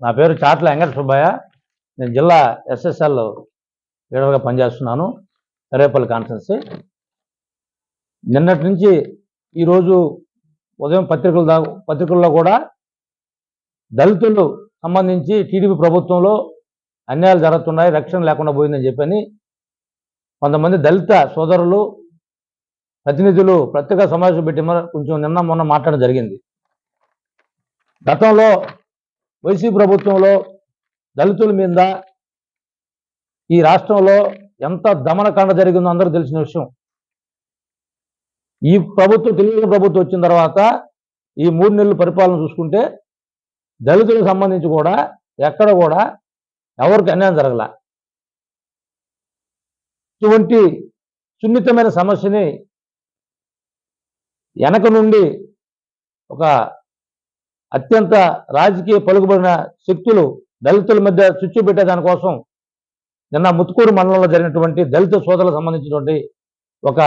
నా పేరు చాట్ల వెంకట సుబ్బయ్య. నేను జిల్లా ఎస్ఎస్ఎల్ లీడర్గా పనిచేస్తున్నాను. సరేపల్లి కాన్స్టెన్సీ. నిన్నటి నుంచి ఈరోజు ఉదయం పత్రికలు దా పత్రికల్లో కూడా దళితులు సంబంధించి టీడీపీ ప్రభుత్వంలో అన్యాయాలు జరుగుతున్నాయి రక్షణ లేకుండా పోయిందని చెప్పని కొంతమంది దళిత సోదరులు ప్రతినిధులు ప్రత్యేక సమావేశం పెట్టి కొంచెం నిన్న మొన్న మాట్లాడడం జరిగింది. గతంలో వైసీపీ ప్రభుత్వంలో దళితుల మీద ఈ రాష్ట్రంలో ఎంత దమనకాండ జరిగిందో అందరూ తెలిసిన విషయం. ఈ ప్రభుత్వం తెలుగుదేశం ప్రభుత్వం వచ్చిన తర్వాత ఈ మూడు నెలలు పరిపాలన చూసుకుంటే దళితులకు సంబంధించి కూడా ఎక్కడ కూడా ఎవరికి అన్యాయం జరగల. ఇటువంటి సున్నితమైన సమస్యని వెనక నుండి ఒక అత్యంత రాజకీయ పలుకుబడిన శక్తులు దళితుల మధ్య చుచ్చు పెట్టే దానికోసం నిన్న ముత్తుకూరు మండలంలో జరిగినటువంటి దళిత సోదరులకు సంబంధించినటువంటి ఒక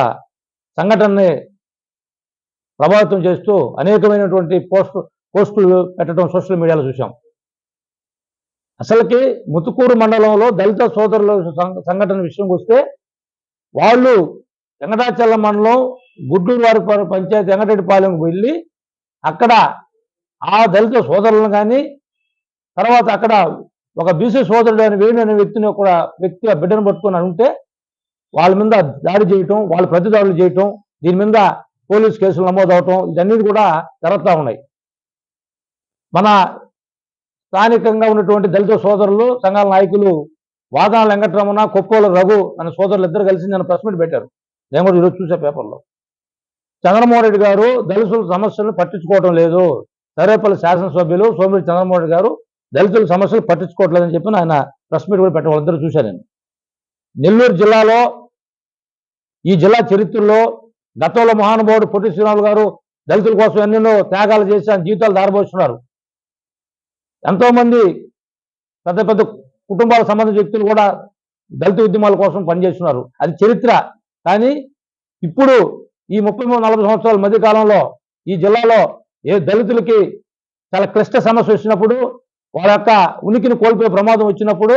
సంఘటనని ప్రభావితం చేస్తూ అనేకమైనటువంటి పోస్ట్ పోస్టులు పెట్టడం సోషల్ మీడియాలో చూసాం అసలుకి ముత్తుకూరు మండలంలో దళిత సోదరుల సంఘటన విషయంకి వస్తే వాళ్ళు వెంకటాచలం మండలం గుడ్డూరు వారి పంచాయతీ వెంకటరెడ్డిపాలెంకు వెళ్ళి అక్కడ ఆ దళిత సోదరులను కానీ తర్వాత అక్కడ ఒక బీసీ సోదరుడు అని వేణు అనే వ్యక్తిని కూడా వ్యక్తి ఆ బిడ్డను పట్టుకొని ఉంటే వాళ్ళ మీద దాడి చేయటం వాళ్ళు ప్రతిదాడులు చేయటం దీని మీద పోలీస్ కేసులు నమోదవటం ఇవన్నీ కూడా జరుగుతూ ఉన్నాయి. మన స్థానికంగా ఉన్నటువంటి దళిత సోదరులు సంఘాల నాయకులు వాదాల వెంకటరమణ కొప్పోల రఘు అనే సోదరులు ఇద్దరు కలిసి నేను ప్రెస్ మీట్ పెట్టారు. నేను కూడా ఈరోజు చూసే పేపర్లో. చంద్రమోహన్ రెడ్డి గారు దళితుల సమస్యలను పట్టించుకోవడం లేదు. సరేపల్లి శాసనసభ్యులు సోమిరెడ్డి చంద్రమోహన్ రెడ్డి గారు దళితుల సమస్యలు పట్టించుకోవట్లేదని చెప్పి ఆయన ప్రెస్ మీట్ కూడా పెట్టడం వాళ్ళిద్దరు చూశాను నేను. నెల్లూరు జిల్లాలో ఈ జిల్లా చరిత్రలో గతంలో మహానుభావుడు పొట్టి శ్రీరాములు గారు దళితుల కోసం ఎన్నెన్నో త్యాగాలు చేసి ఆయన జీవితాలు దారబోస్తున్నారు. ఎంతోమంది పెద్ద పెద్ద కుటుంబాలకు సంబంధించిన వ్యక్తులు కూడా దళిత ఉద్యమాల కోసం పనిచేస్తున్నారు. అది చరిత్ర. కానీ ఇప్పుడు ఈ ముప్పై మూడు నలభై సంవత్సరాల మధ్య కాలంలో ఈ జిల్లాలో ఏ దళితులకి చాలా క్లిష్ట సమస్య వచ్చినప్పుడు వాళ్ళ యొక్క ఉనికిని కోల్పోయే ప్రమాదం వచ్చినప్పుడు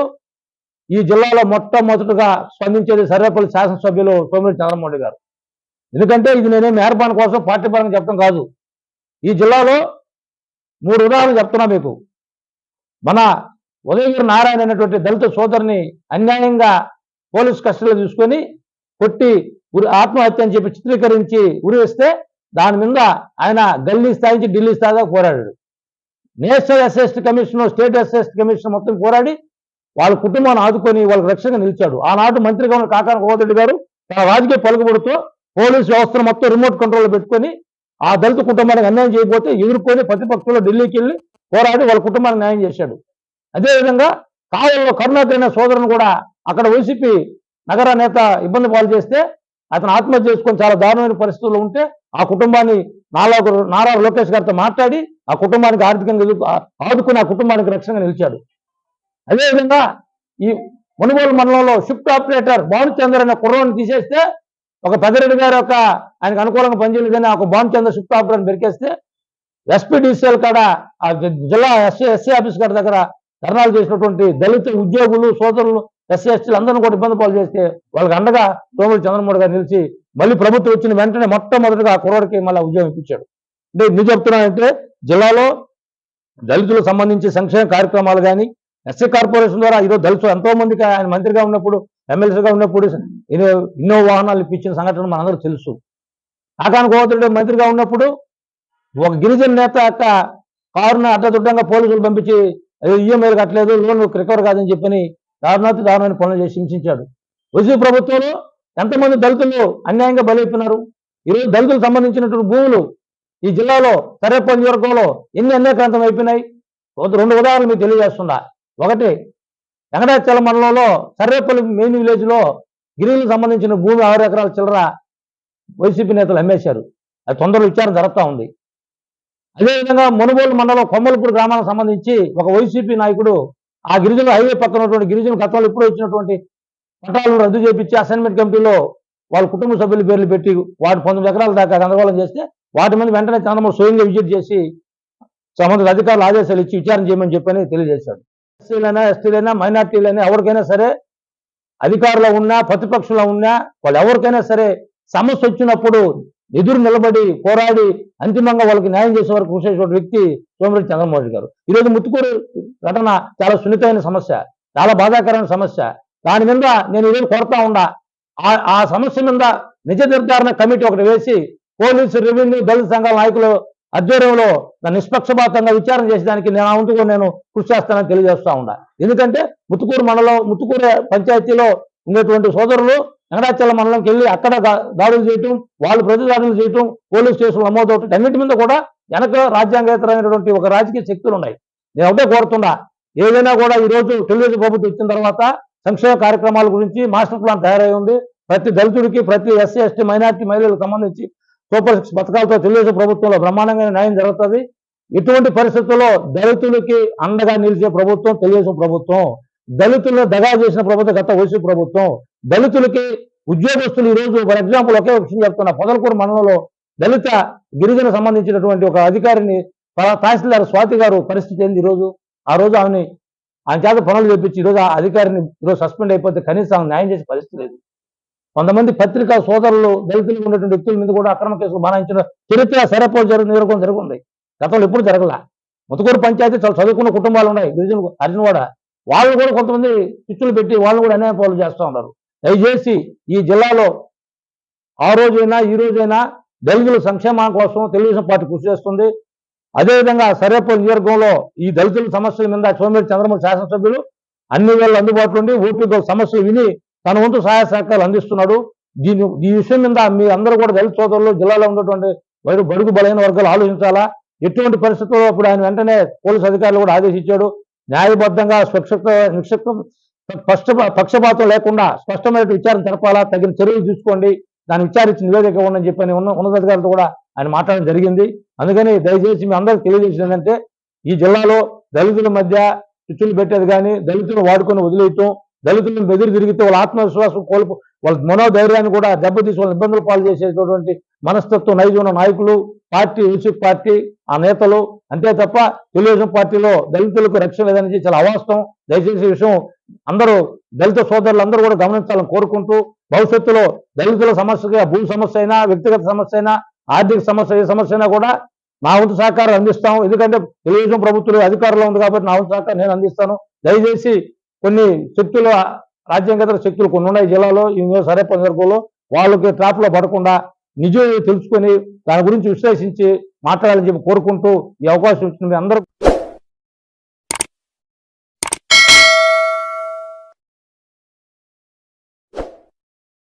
ఈ జిల్లాలో మొట్టమొదటిగా స్పందించేది సర్వేపల్లి శాసనసభ్యులు సోమిరెడ్డి చంద్రమౌళి గారు. ఎందుకంటే ఇది నేనే ఏర్పాటు కోసం పార్టీ పరంగా చెప్పడం కాదు. ఈ జిల్లాలో మూడు ఉదాహరణలు చెప్తున్నా మీకు. మన ఉదయగిరి నారాయణ అనేటువంటి దళిత సోదరుని అన్యాయంగా పోలీస్ కస్టడీలో తీసుకొని కొట్టి ఉరి ఆత్మహత్య అని చెప్పి చిత్రీకరించి ఉరివేస్తే దాని మీద ఆయన గల్లీ స్థాయి నుంచి ఢిల్లీ స్థాయిగా దాకా పోరాడాడు. నేషనల్ ఎస్ఎస్టీ కమిషన్ స్టేట్ అసెస్ట్ కమిషన్ మొత్తం పోరాడి వాళ్ళ కుటుంబాన్ని ఆదుకొని వాళ్ళకి రక్షణగా నిలిచాడు. ఆనాడు మంత్రిగా ఉన్న కాకాన కోదరెడ్డి గారు తన రాజకీయ పలుకుబడుతో పోలీసు వ్యవస్థను మొత్తం రిమోట్ కంట్రోల్లో పెట్టుకొని ఆ దళిత కుటుంబానికి అన్యాయం చేయకపోతే ఎదుర్కొని ప్రతిపక్షంలో ఢిల్లీకి వెళ్ళి పోరాడి వాళ్ళ కుటుంబానికి న్యాయం చేశాడు. అదేవిధంగా కావల్లో కరుణాకర్ సోదరుని కూడా అక్కడ వైసీపీ నగర నేత ఇబ్బంది పాలు చేస్తే అతను ఆత్మహత్య చేసుకొని చాలా దారుణమైన పరిస్థితుల్లో ఉంటే ఆ కుటుంబాన్ని నాలా నారా లోకేష్ గారితో మాట్లాడి ఆ కుటుంబానికి ఆర్థికంగా ఆ- ఆదుకుని ఆ కుటుంబానికి రక్షణగా నిలిచాడు. అదేవిధంగా ఈ మునుగోలు మండలంలో షిఫ్ట్ ఆపరేటర్ భానుచంద్ర అనే కుర్రవాన్ని తీసేస్తే ఒక పెద్దరెడ్డి గారు యొక్క ఆయనకు అనుకూలంగా పనిచేయలేదు కానీ ఒక భానుచంద్ర షిఫ్ట్ ఆపరేటర్ పెరికేస్తే ఎస్పీడీసీఎల్ కాడ ఆ జిల్లా ఎస్సీ ఎస్సీ ఆఫీస్ గారి దగ్గర ధర్నాలు చేసినటువంటి దళిత ఉద్యోగులు సోదరులు ఎస్సీ ఎస్టీలు అందరిని కూడా ఇబ్బంది పాలు చేస్తే వాళ్ళకి అండగా సోములు చంద్రమోహన్ గారు నిలిచి మళ్ళీ ప్రభుత్వం వచ్చిన వెంటనే మొట్టమొదటిగా ఆ కుర్రోడికి మళ్ళీ ఉద్యోగం ఇప్పించాడు. అంటే ఎందుకు చెప్తున్నానంటే జిల్లాలో దళితులకు సంబంధించి సంక్షేమ కార్యక్రమాలు కానీ ఎస్సీ కార్పొరేషన్ ద్వారా ఈరోజు దళితులు ఎంతో మందికి ఆయన మంత్రిగా ఉన్నప్పుడు ఎమ్మెల్సీగా ఉన్నప్పుడు ఎన్నో వాహనాలు ఇప్పించిన సంఘటన మనందరూ తెలుసు. ఆకాను గోవర్ధన్ మంత్రిగా ఉన్నప్పుడు ఒక గిరిజన నేత యొక్క కారును అడ్డదుడ్డంగా పోలీసులు పంపించి ఈఎంఐలు కట్టలేదు లోన్ రికవర్ కాదని చెప్పని దారుణాతి దారుణమైన పనులు చేసి హింసించాడు. వైసీపీ ప్రభుత్వంలో ఎంతమంది దళితులు అన్యాయంగా బలైపోయినారు? ఈరోజు దళితులకు సంబంధించినటువంటి భూములు ఈ జిల్లాలో సరేపల్లి నియోజకవర్గంలో ఎన్ని అన్యాక్రాంతం అయిపోయినాయి? ఒక రెండు ఉదాహరణలు మీకు తెలియజేస్తున్నా. ఒకటి వెంకటాచల మండలంలో సర్రేపల్లి మెయిన్ విలేజ్లో గిరిజనులకు సంబంధించిన భూమి ఆరు ఎకరాల చిల్లర వైసీపీ నేతలు అమ్మేశారు. అది తొందరలో విచారణ జరుగుతూ ఉంది. అదేవిధంగా మునుగోలు మండలం కొమ్మలపూడి గ్రామానికి సంబంధించి ఒక వైసీపీ నాయకుడు ఆ గిరిజన హైవే పక్కన ఉన్నటువంటి గిరిజన గతంలో ఇప్పుడు వచ్చినటువంటి పట్టాలను రద్దు చేపించి అసైన్మెంట్ కమిటీలో వాళ్ళ కుటుంబ సభ్యుల పేర్లు పెట్టి వాటి పంతొమ్మిది ఎకరాల దాకా గందరగోళం చేస్తే వాటి మీద వెంటనే చంద్రబాబు స్వయంగా విజిట్ చేసి సంబంధిత అధికారులు ఆదేశాలు ఇచ్చి విచారణ చేయమని చెప్పని తెలియజేశాడు. ఎస్సీలైనా ఎస్టీలైనా మైనార్టీలైనా ఎవరికైనా సరే అధికారంలో ఉన్నా ప్రతిపక్షంలో ఉన్నా వాళ్ళు ఎవరికైనా సరే సమస్య వచ్చినప్పుడు ఎదురు నిలబడి పోరాడి అంతిమంగా వాళ్ళకి న్యాయం చేసే వరకు కృషి వ్యక్తి సోమిరెడ్డి చంద్రమోహన్ రెడ్డి గారు ఈరోజు ముత్తుకూరు ఘటన చాలా సున్నితమైన సమస్య చాలా బాధాకరమైన సమస్య. దాని మీద నేను ఈరోజు కోరుతా ఉండా ఆ- ఆ సమస్య మీద నిజ నిర్ధారణ కమిటీ ఒకటి వేసి పోలీసు రెవెన్యూ దళిత సంఘాల నాయకులు ఆధ్వర్యంలో దాన్ని నిష్పక్షపాతంగా విచారణ చేసేదానికి నేను ఆ వంతుగా నేను కృషి చేస్తానని తెలియజేస్తా ఉండా ఎందుకంటే ముత్తుకూరు మండలం ముత్తుకూరు పంచాయతీలో ఉండేటువంటి సోదరులు వెంకటాచల మండలంకి వెళ్ళి అక్కడ దాడులు చేయటం వాళ్ళు ప్రతి దాడులు చేయటం పోలీస్ స్టేషన్లు నమోదవటం అన్నిటి మీద కూడా వెనక రాజ్యాంగేతరమైనటువంటి ఒక రాజకీయ శక్తులు ఉన్నాయి నేను ఒకటే కోరుతున్నా ఏదైనా కూడా ఈ రోజు తెలుగుదేశం ప్రభుత్వం ఇచ్చిన తర్వాత సంక్షేమ కార్యక్రమాల గురించి మాస్టర్ ప్లాన్ తయారై ఉంది. ప్రతి దళితుడికి ప్రతి ఎస్సీ ఎస్టీ మైనార్టీ మహిళలకు సంబంధించి సూపర్ సిక్స్ పథకాలతో తెలుగుదేశం ప్రభుత్వంలో బ్రహ్మాండంగా న్యాయం జరుగుతుంది. ఇటువంటి పరిస్థితుల్లో దళితులకి అండగా నిలిచే ప్రభుత్వం తెలుగుదేశం ప్రభుత్వం. దళితులను దగా చేసిన ప్రభుత్వం గత వైసీపీ ప్రభుత్వం. దళితులకి ఉద్యోగస్తులు ఈ రోజు ఫర్ ఎగ్జాంపుల్ ఒకే విషయం చెప్తున్నా. పొదలకూరు మండలంలో దళిత గిరిజన సంబంధించినటువంటి ఒక అధికారిని తహసీల్దార్ స్వాతి గారు పరిస్థితి ఏంది ఈరోజు? ఆ రోజు ఆమెని ఆయన చేత పనులు చేపించి ఈరోజు ఆ అధికారిని ఈరోజు సస్పెండ్ అయిపోతే కనీసం ఆమె న్యాయం చేసే పరిస్థితి లేదు. కొంతమంది పత్రికా సోదరులు దళితులు ఉన్నటువంటి వ్యక్తుల మీద కూడా అక్రమ కేసులు బనాయించిన చరిత్ర సరపోలు జరుగు నిరూపణ జరుగుతుంది గతంలో ఎప్పుడు జరగల. ముతుకూరు పంచాయతీ చాలా చదువుకున్న కుటుంబాలు ఉన్నాయి. గిరిజన కూడా వాళ్ళు కూడా కొంతమంది పిచ్చులు పెట్టి వాళ్ళు కూడా అన్యాయ పాలు చేస్తూ ఉన్నారు. దయచేసి ఈ జిల్లాలో ఆ రోజైనా ఈ రోజైనా దళితుల సంక్షేమం కోసం తెలుగుదేశం పార్టీ కృషి చేస్తుంది. అదేవిధంగా సరేపల్లి నియోజకవర్గంలో ఈ దళితుల సమస్యల మీద సోమిరెడ్డి చంద్రమూర్తి శాసనసభ్యులు అన్ని వేళ అందుబాటులో ఉండి ఓపీతో సమస్యలు విని తన వంతు సహాయ సహకారాలు అందిస్తున్నాడు. దీని ఈ విషయం మీద మీ అందరూ కూడా దళిత సోదరులు జిల్లాలో ఉన్నటువంటి బడు బడుగు బలైన వర్గాలు ఆలోచించాలా? ఎటువంటి పరిస్థితుల్లో ఇప్పుడు ఆయన వెంటనే పోలీసు అధికారులు కూడా ఆదేశించాడు. న్యాయబద్ధంగా స్వచ్ఛత నిక్షిప్త పక్ష పక్షపాతం లేకుండా స్పష్టమైన విచారణ జరపాలా తగిన చర్యలు తీసుకోండి దాన్ని విచారించి నివేదిక ఇవ్వండి చెప్పని ఉన్న ఉన్నతాధికారులతో కూడా ఆయన మాట్లాడడం జరిగింది. అందుకని దయచేసి మీ అందరికి తెలియజేసింది ఏంటంటే ఈ జిల్లాలో దళితుల మధ్య చిచ్చులు పెట్టేది కానీ దళితులను వాడుకొని వదిలేయటం దళితులను బెదిరి తిరిగితే వాళ్ళ ఆత్మవిశ్వాసం కోల్పో వాళ్ళ మనోధైర్యాన్ని కూడా దెబ్బతీసి వాళ్ళ ఇబ్బందులు పాలు చేసేటటువంటి మనస్తత్వం నైజం ఉన్న నాయకులు పార్టీ యూసిఫ్ పార్టీ ఆ నేతలు. అంతే తప్ప తెలుగుదేశం పార్టీలో దళితులకు రక్షణ లేదని చాలా అవాస్తవం. దయచేసి విషయం అందరూ దళిత సోదరులు అందరూ కూడా గమనించాలని కోరుకుంటూ భవిష్యత్తులో దళితుల సమస్యగా భూ సమస్య అయినా వ్యక్తిగత సమస్య అయినా ఆర్థిక సమస్య ఏ సమస్య అయినా కూడా నా వంతు సహకారం అందిస్తాం ఎందుకంటే తెలుగుదేశం ప్రభుత్వం అధికారంలో ఉంది కాబట్టి నా వంతు సహకారం నేను అందిస్తాను. దయచేసి కొన్ని శక్తులు రాజ్యాంగేతర శక్తులు కొన్ని ఉన్నాయి జిల్లాలో ఈ సరే సందర్భంలో వాళ్ళకి ట్రాప్లో పడకుండా నిజం తెలుసుకొని దాని గురించి విశ్లేషించి మాట్లాడాలని చెప్పి కోరుకుంటూ ఈ అవకాశం ఇచ్చిన అందరూ